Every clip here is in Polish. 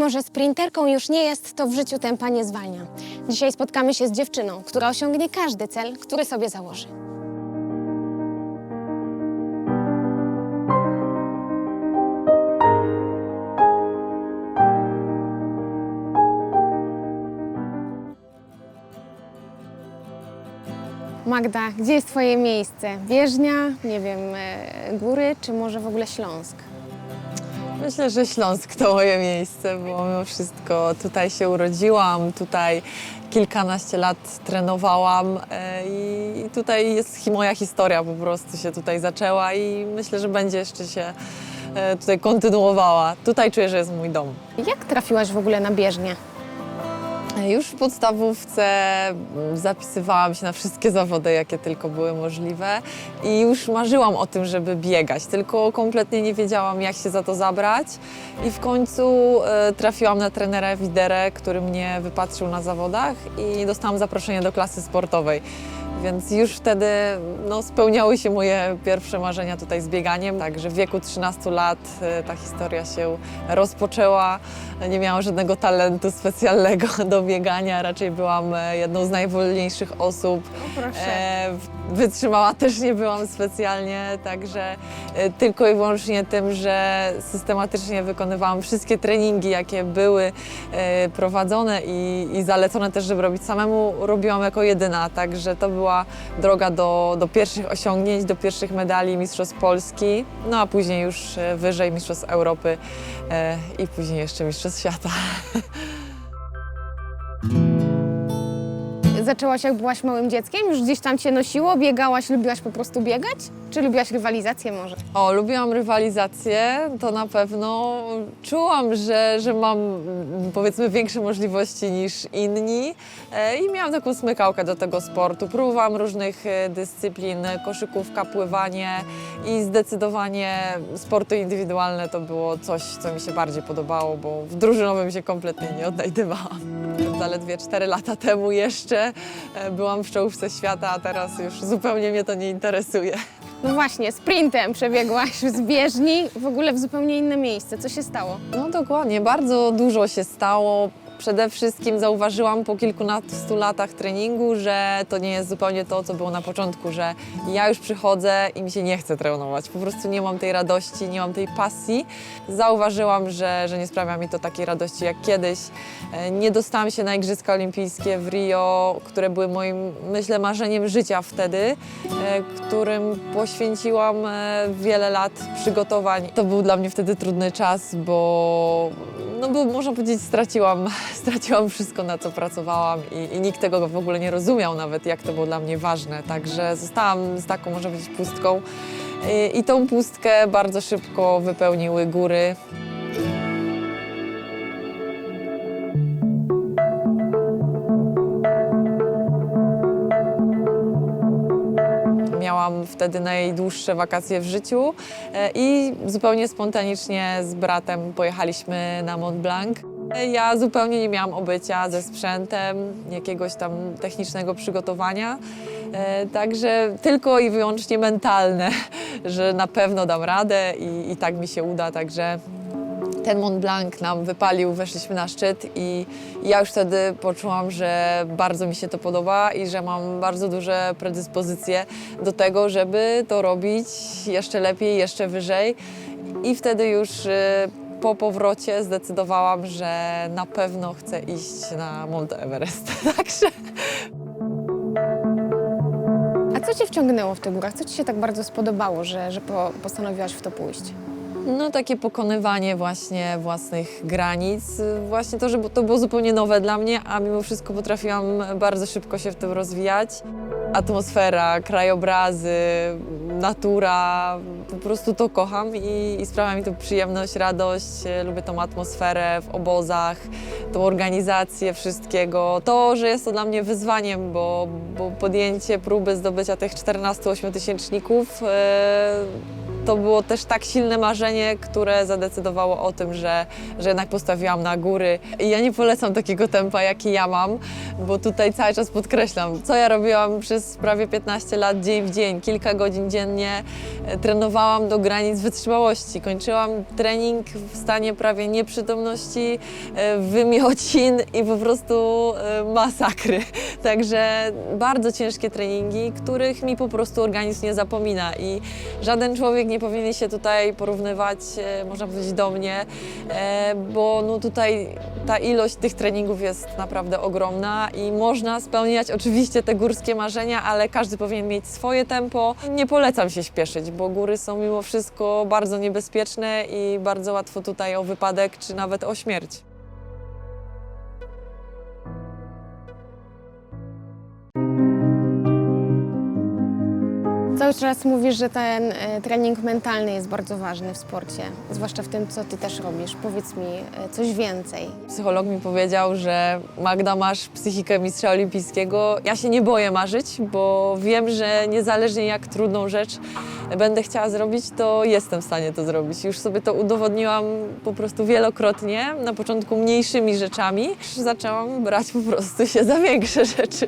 Mimo, że sprinterką już nie jest, to w życiu tempa nie zwalnia. Dzisiaj spotkamy się z dziewczyną, która osiągnie każdy cel, który sobie założy. Magda, gdzie jest Twoje miejsce? Bieżnia, nie wiem, e, góry, czy może w ogóle Śląsk? Myślę, że Śląsk to moje miejsce, bo mimo wszystko tutaj się urodziłam, tutaj kilkanaście lat trenowałam e, i tutaj jest moja historia po prostu się tutaj zaczęła i myślę, że będzie jeszcze się e, tutaj kontynuowała. Tutaj czuję, że jest mój dom. Jak trafiłaś w ogóle na bieżnię? Już w podstawówce mm, zapisywałam się na wszystkie zawody, jakie tylko były możliwe i już marzyłam o tym, żeby biegać, tylko kompletnie nie wiedziałam, jak się za to zabrać. I w końcu e, trafiłam na trenera Widerę, który mnie wypatrzył na zawodach i dostałam zaproszenie do klasy sportowej. Więc już wtedy no, spełniały się moje pierwsze marzenia tutaj z bieganiem. Także w wieku 13 lat e, ta historia się rozpoczęła. Nie miałam żadnego talentu specjalnego do biegania, raczej byłam e, jedną z najwolniejszych osób. proszę. E, Wytrzymała też nie byłam specjalnie, także e, tylko i wyłącznie tym, że systematycznie wykonywałam wszystkie treningi, jakie były prowadzone i, i zalecone też, żeby robić samemu, robiłam jako jedyna, także to była droga do, do pierwszych osiągnięć, do pierwszych medali Mistrzostw Polski, no a później już e, wyżej Mistrzostw Europy e, i później jeszcze Mistrzostw Świata. Zaczęłaś jak byłaś małym dzieckiem? Już gdzieś tam cię nosiło? Biegałaś? Lubiłaś po prostu biegać? Czy lubiłaś rywalizację może? O, lubiłam rywalizację, to na pewno. Czułam, że, że mam mm, powiedzmy większe możliwości niż inni e, i miałam taką smykałkę do tego sportu. Próbowałam różnych e, dyscyplin, koszykówka, pływanie i zdecydowanie sporty indywidualne to było coś, co mi się bardziej podobało, bo w drużynowym się kompletnie nie odnajdywałam. Zaledwie 4 lata temu jeszcze e, byłam w czołówce świata, a teraz już zupełnie mnie to nie interesuje. No właśnie, sprintem przebiegłaś z bieżni w ogóle w zupełnie inne miejsce. Co się stało? No dokładnie, bardzo dużo się stało. Przede wszystkim zauważyłam po kilkunastu latach treningu, że to nie jest zupełnie to, co było na początku, że ja już przychodzę i mi się nie chce trenować. Po prostu nie mam tej radości, nie mam tej pasji. Zauważyłam, że, że nie sprawia mi to takiej radości jak kiedyś. E, Nie dostałam się na Igrzyska Olimpijskie w Rio, które były moim, myślę, marzeniem życia wtedy, e, którym poświęciłam e, wiele lat przygotowań. To był dla mnie wtedy trudny czas, bo, no bo można powiedzieć, straciłam, straciłam wszystko, na co pracowałam i, i nikt tego w ogóle nie rozumiał nawet, jak to było dla mnie ważne. Także zostałam z taką, można powiedzieć, pustką. I, I tą pustkę bardzo szybko wypełniły góry. Miałam wtedy najdłuższe wakacje w życiu e, i zupełnie spontanicznie z bratem pojechaliśmy na Mont Blanc. Ja zupełnie nie miałam obycia ze sprzętem, jakiegoś tam technicznego przygotowania, e, także tylko i wyłącznie mentalne, że na pewno dam radę i, i tak mi się uda, także ten Mont Blanc nam wypalił, weszliśmy na szczyt i ja już wtedy poczułam, że bardzo mi się to podoba i że mam bardzo duże predyspozycje do tego, żeby to robić jeszcze lepiej, jeszcze wyżej. I wtedy już y, po powrocie zdecydowałam, że na pewno chcę iść na Mount Everest. Także A co cię wciągnęło w tych górach? Co ci się tak bardzo spodobało, że, że po, postanowiłaś w to pójść? No takie pokonywanie właśnie własnych granic. Właśnie to, że to było zupełnie nowe dla mnie, a mimo wszystko potrafiłam bardzo szybko się w tym rozwijać. Atmosfera, krajobrazy, natura, po prostu to kocham i, i sprawia mi to przyjemność, radość. Lubię tą atmosferę w obozach, tą organizację wszystkiego. To, że jest to dla mnie wyzwaniem, bo, bo podjęcie próby zdobycia tych 14 ośmiotysięczników e, to było też tak silne marzenie, które zadecydowało o tym, że, że jednak postawiłam na góry. I ja nie polecam takiego tempa, jaki ja mam, bo tutaj cały czas podkreślam, co ja robiłam przez prawie 15 lat, dzień w dzień, kilka godzin dziennie. E, Trenowałam do granic wytrzymałości. Kończyłam trening w stanie prawie nieprzytomności, e, wymiocin i po prostu e, masakry. Także bardzo ciężkie treningi, których mi po prostu organizm nie zapomina i żaden człowiek nie powinien się tutaj porównywać, e, można powiedzieć, do mnie, e, bo no tutaj ta ilość tych treningów jest naprawdę ogromna i można spełniać oczywiście te górskie marzenia, ale każdy powinien mieć swoje tempo. Nie polecam się śpieszyć, bo góry są mimo wszystko bardzo niebezpieczne i bardzo łatwo tutaj o wypadek czy nawet o śmierć. Cały czas mówisz, że ten e, trening mentalny jest bardzo ważny w sporcie, zwłaszcza w tym, co ty też robisz. Powiedz mi e, coś więcej. Psycholog mi powiedział, że Magda masz psychikę mistrza olimpijskiego. Ja się nie boję marzyć, bo wiem, że niezależnie jak trudną rzecz będę chciała zrobić, to jestem w stanie to zrobić. Już sobie to udowodniłam po prostu wielokrotnie, na początku mniejszymi rzeczami. Zaczęłam brać po prostu się za większe rzeczy.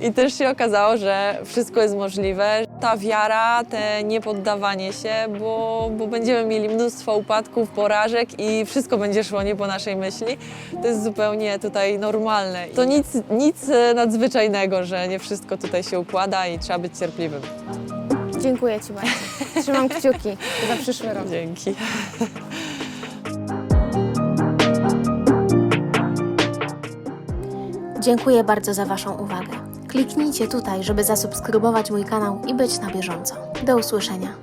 I też się okazało, że wszystko jest możliwe. Ta wiara, te niepoddawanie się, bo, bo będziemy mieli mnóstwo upadków, porażek i wszystko będzie szło nie po naszej myśli. To jest zupełnie tutaj normalne. To nic, nic e, nadzwyczajnego, że nie wszystko tutaj się układa i trzeba być cierpliwym. Dziękuję ci bardzo. Trzymam kciuki za przyszły rok. Dzięki. Dziękuję bardzo za Waszą uwagę. Kliknijcie tutaj, żeby zasubskrybować mój kanał i być na bieżąco. Do usłyszenia.